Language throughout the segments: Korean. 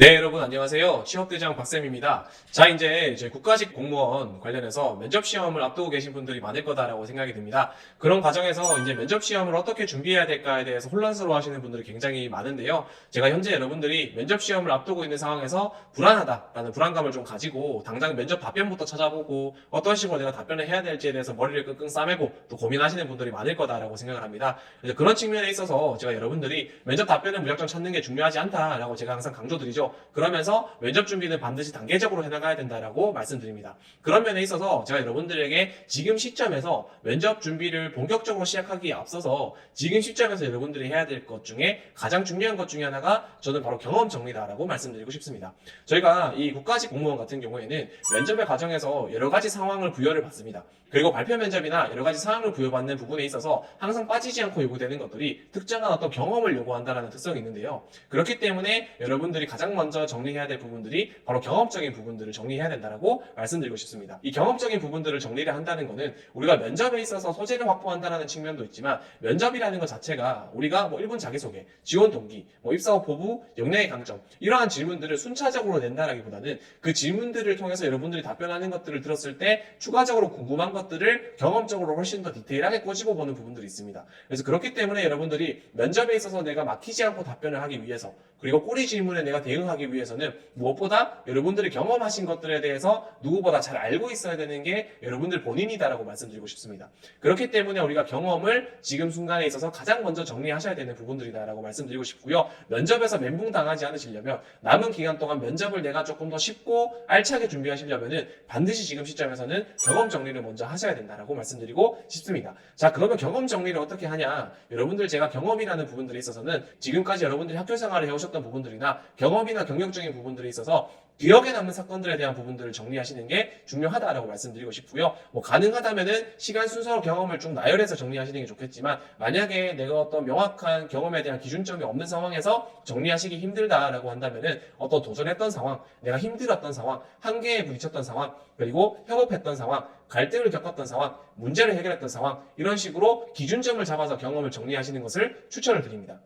네, 여러분 안녕하세요. 취업대장 박쌤입니다. 자, 이제 저희 국가직 공무원 관련해서 면접 시험을 앞두고 계신 분들이 많을 거다라고 생각이 듭니다. 그런 과정에서 이제 면접 시험을 어떻게 준비해야 될까에 대해서 혼란스러워 하시는 분들이 굉장히 많은데요. 제가 현재 여러분들이 면접 시험을 앞두고 있는 상황에서 불안하다라는 불안감을 좀 가지고 당장 면접 답변부터 찾아보고 어떤 식으로 내가 답변을 해야 될지에 대해서 머리를 끙끙 싸매고 또 고민하시는 분들이 많을 거다라고 생각을 합니다. 그런 측면에 있어서 제가 여러분들이 면접 답변을 무작정 찾는 게 중요하지 않다라고 제가 항상 강조드리죠. 그러면서 면접 준비는 반드시 단계적으로 해나가야 된다라고 말씀드립니다. 그런 면에 있어서 제가 여러분들에게 지금 시점에서 면접 준비를 본격적으로 시작하기에 앞서서 지금 시점에서 여러분들이 해야 될 것 중에 가장 중요한 것 중에 하나가 저는 바로 경험 정리다라고 말씀드리고 싶습니다. 저희가 이 국가직 공무원 같은 경우에는 면접의 과정에서 여러 가지 상황을 부여를 받습니다. 그리고 발표 면접이나 여러 가지 상황을 부여받는 부분에 있어서 항상 빠지지 않고 요구되는 것들이 특정한 어떤 경험을 요구한다는 특성이 있는데요. 그렇기 때문에 여러분들이 가장 먼저 정리해야 될 부분들이 바로 경험적인 부분들을 정리해야 된다라고 말씀드리고 싶습니다. 이 경험적인 부분들을 정리를 한다는 것은 우리가 면접에 있어서 소재를 확보한다는 측면도 있지만 면접이라는 것 자체가 우리가 뭐 1분 자기소개, 지원 동기, 뭐 입사 후 포부, 역량의 강점 이러한 질문들을 순차적으로 낸다라기보다는 그 질문들을 통해서 여러분들이 답변하는 것들을 들었을 때 추가적으로 궁금한 것들을 경험적으로 훨씬 더 디테일하게 꼬집어 보는 부분들이 있습니다. 그래서 그렇기 때문에 여러분들이 면접에 있어서 내가 막히지 않고 답변을 하기 위해서 그리고 꼬리 질문에 내가 대응 하기 위해서는 무엇보다 여러분들이 경험하신 것들에 대해서 누구보다 잘 알고 있어야 되는 게 여러분들 본인이다라고 말씀드리고 싶습니다. 그렇기 때문에 우리가 경험을 지금 순간에 있어서 가장 먼저 정리하셔야 되는 부분들이다라고 말씀드리고 싶고요. 면접에서 멘붕 당하지 않으시려면 남은 기간 동안 면접을 내가 조금 더 쉽고 알차게 준비하시려면은 반드시 지금 시점에서는 경험 정리를 먼저 하셔야 된다라고 말씀드리고 싶습니다. 자, 그러면 경험 정리를 어떻게 하냐? 여러분들 제가 경험이라는 부분들에 있어서는 지금까지 여러분들이 학교 생활을 해오셨던 부분들이나 경험이 나 경력적인 부분들에 있어서 기억에 남는 사건들에 대한 부분들을 정리하시는 게 중요하다라고 말씀드리고 싶고요. 뭐 가능하다면은 시간 순서로 경험을 좀 나열해서 정리하시는 게 좋겠지만 만약에 내가 어떤 명확한 경험에 대한 기준점이 없는 상황에서 정리하시기 힘들다라고 한다면은 어떤 도전했던 상황, 내가 힘들었던 상황, 한계에 부딪혔던 상황, 그리고 협업했던 상황, 갈등을 겪었던 상황, 문제를 해결했던 상황 이런 식으로 기준점을 잡아서 경험을 정리하시는 것을 추천을 드립니다.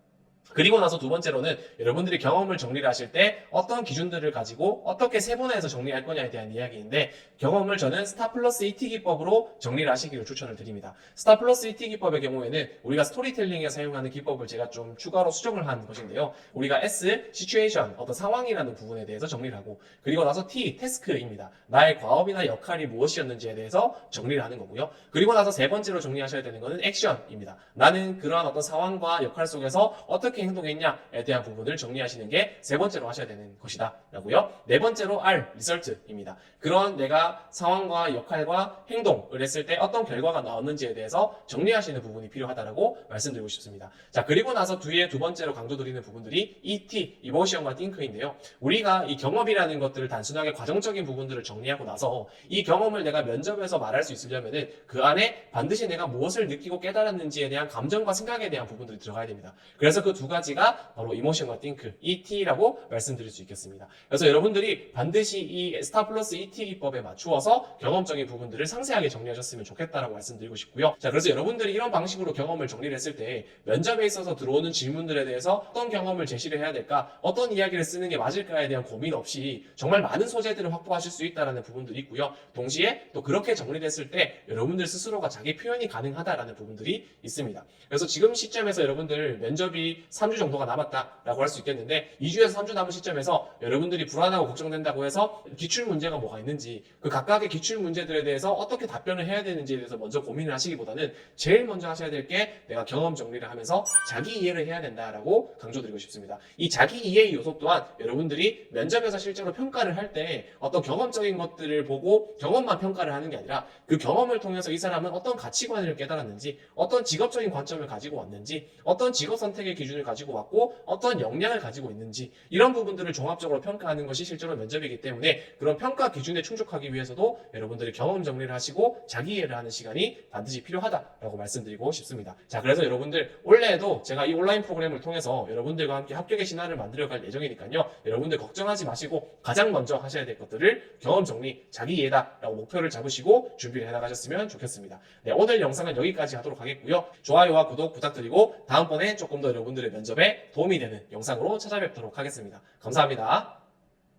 그리고 나서 두 번째로는 여러분들이 경험을 정리를 하실 때 어떤 기준들을 가지고 어떻게 세분화해서 정리할 거냐에 대한 이야기인데 경험을 저는 스타 플러스 ET 기법으로 정리를 하시기를 추천을 드립니다. 스타 플러스 ET 기법의 경우에는 우리가 스토리텔링에 사용하는 기법을 제가 좀 추가로 수정을 한 것인데요. 우리가 S, 시츄에이션, 어떤 상황이라는 부분에 대해서 정리를 하고 그리고 나서 T, 태스크입니다. 나의 과업이나 역할이 무엇이었는지에 대해서 정리를 하는 거고요. 그리고 나서 세 번째로 정리하셔야 되는 것은 액션입니다. 나는 그러한 어떤 상황과 역할 속에서 어떻게 행동했냐에 대한 부분을 정리하시는 게 세 번째로 하셔야 되는 것이다. 라고요. 네 번째로 R, 리설트입니다. 그런 내가 상황과 역할과 행동을 했을 때 어떤 결과가 나왔는지에 대해서 정리하시는 부분이 필요하다라고 말씀드리고 싶습니다. 자, 그리고 나서 뒤에 두 번째로 강조드리는 부분들이 ET, 이모션과 띵크인데요. 우리가 이 경험이라는 것들을 단순하게 과정적인 부분들을 정리하고 나서 이 경험을 내가 면접에서 말할 수 있으려면은 그 안에 반드시 내가 무엇을 느끼고 깨달았는지에 대한 감정과 생각에 대한 부분들이 들어가야 됩니다. 그래서 그두 가지가 바로 이모션과 띵크, ET라고 말씀드릴 수 있겠습니다. 그래서 여러분들이 반드시 이 스타 플러스 ET 기법에 맞추어서 경험적인 부분들을 상세하게 정리하셨으면 좋겠다라고 말씀드리고 싶고요. 자, 그래서 여러분들이 이런 방식으로 경험을 정리를 했을 때 면접에 있어서 들어오는 질문들에 대해서 어떤 경험을 제시를 해야 될까, 어떤 이야기를 쓰는 게 맞을까에 대한 고민 없이 정말 많은 소재들을 확보하실 수 있다라는 부분들이 있고요. 동시에 또 그렇게 정리됐을 때 여러분들 스스로가 자기 표현이 가능하다라는 부분들이 있습니다. 그래서 지금 시점에서 여러분들 면접이 3주 정도가 남았다라고 할 수 있겠는데 2주에서 3주 남은 시점에서 여러분들이 불안하고 걱정된다고 해서 기출 문제가 뭐가 있는지 그 각각의 기출 문제들에 대해서 어떻게 답변을 해야 되는지에 대해서 먼저 고민을 하시기보다는 제일 먼저 하셔야 될 게 내가 경험 정리를 하면서 자기 이해를 해야 된다라고 강조드리고 싶습니다. 이 자기 이해 요소 또한 여러분들이 면접에서 실제로 평가를 할 때 어떤 경험적인 것들을 보고 경험만 평가를 하는 게 아니라 그 경험을 통해서 이 사람은 어떤 가치관을 깨달았는지 어떤 직업적인 관점을 가지고 왔는지 어떤 직업 선택의 기준 을 가지고 왔고 어떤 역량을 가지고 있는지 이런 부분들을 종합적으로 평가하는 것이 실제로 면접이기 때문에 그런 평가 기준에 충족하기 위해서도 여러분들이 경험 정리를 하시고 자기 이해를 하는 시간이 반드시 필요하다라고 말씀드리고 싶습니다. 자, 그래서 여러분들 올해에도 제가 이 온라인 프로그램을 통해서 여러분들과 함께 합격의 신화를 만들어 갈 예정이니까요. 여러분들 걱정하지 마시고 가장 먼저 하셔야 될 것들을 경험 정리, 자기 이해다라고 목표를 잡으시고 준비를 해 나가셨으면 좋겠습니다. 네, 오늘 영상은 여기까지 하도록 하겠고요. 좋아요와 구독 부탁드리고 다음번에 조금 더 여러분들의 면접에 도움이 되는 영상으로 찾아뵙도록 하겠습니다. 감사합니다.